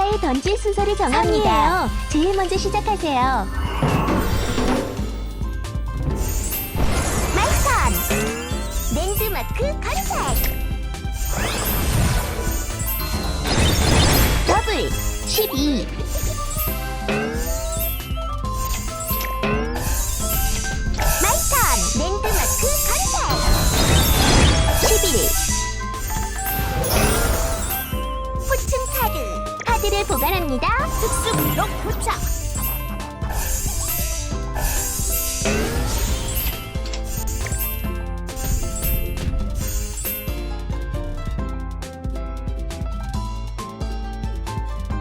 주사위 던질 순서를 정합니다. 제일 먼저 시작하세요. 마이턴! 랜드마크 컨셉! 더블 12 특수 블록 도착.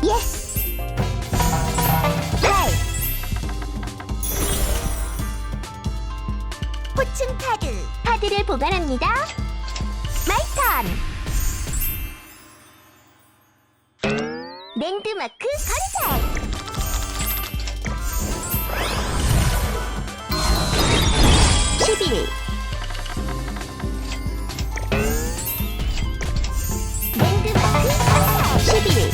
예스. 8 포춘 카드 카드를 보관합니다. 마이 턴. 랜드마크 컨셉 십일. 랜드마크 컨셉 십일.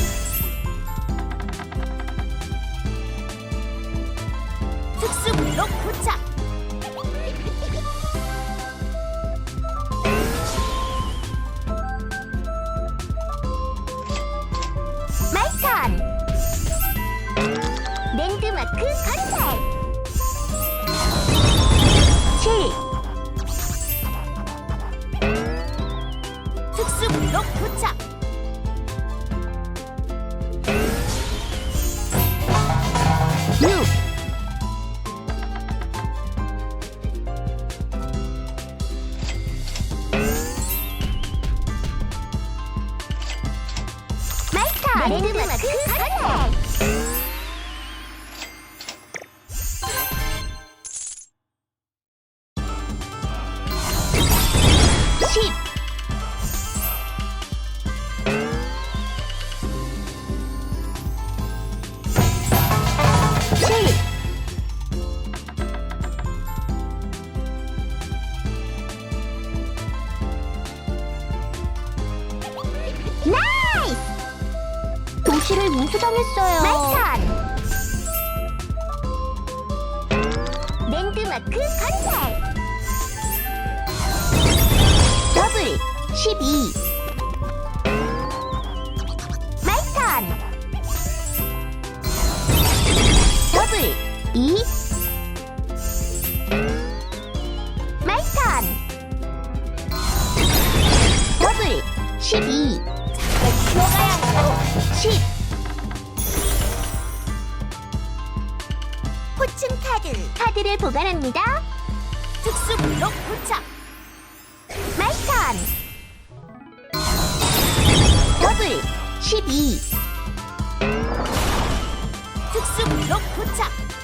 특수 블록 도착 랜드마크 컨셉 칠 나이스! 도시를 인수당했어요. 마이턴! 랜드마크 컨셉! 더블 12 마이턴 2 마이턴 더블 12 잠깐 쉬어가야 해요 10 포춘 카드. 카드를 보관합니다. 특수 블록 도착 마이턴 더블 12 특수 블록 도착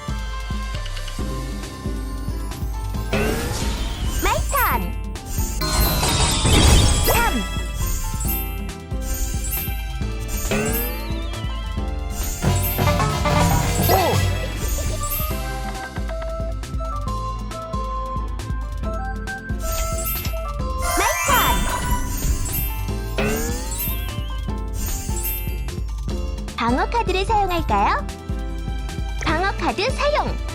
카드를 사용할까요? 방어 카드 사용.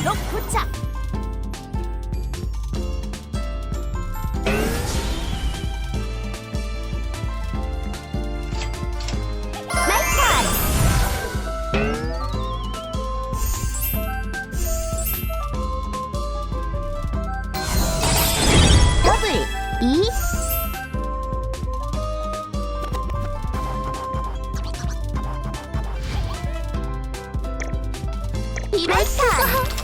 블록 포착. 이마이카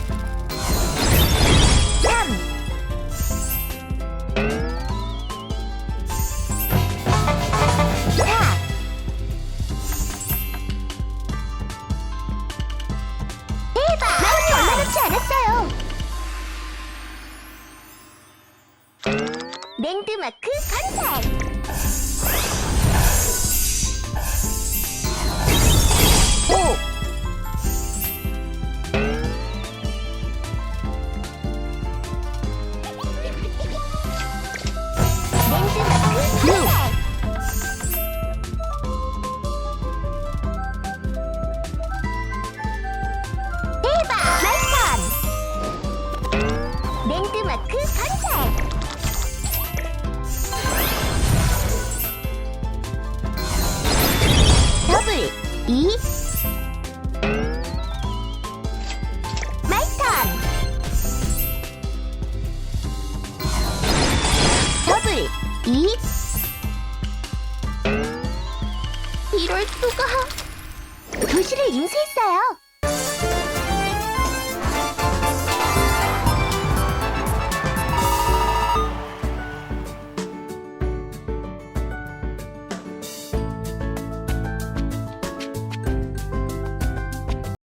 랜드마크 건설. 이 말판! 더블! 이 이럴 수가 도시를 인수했어요.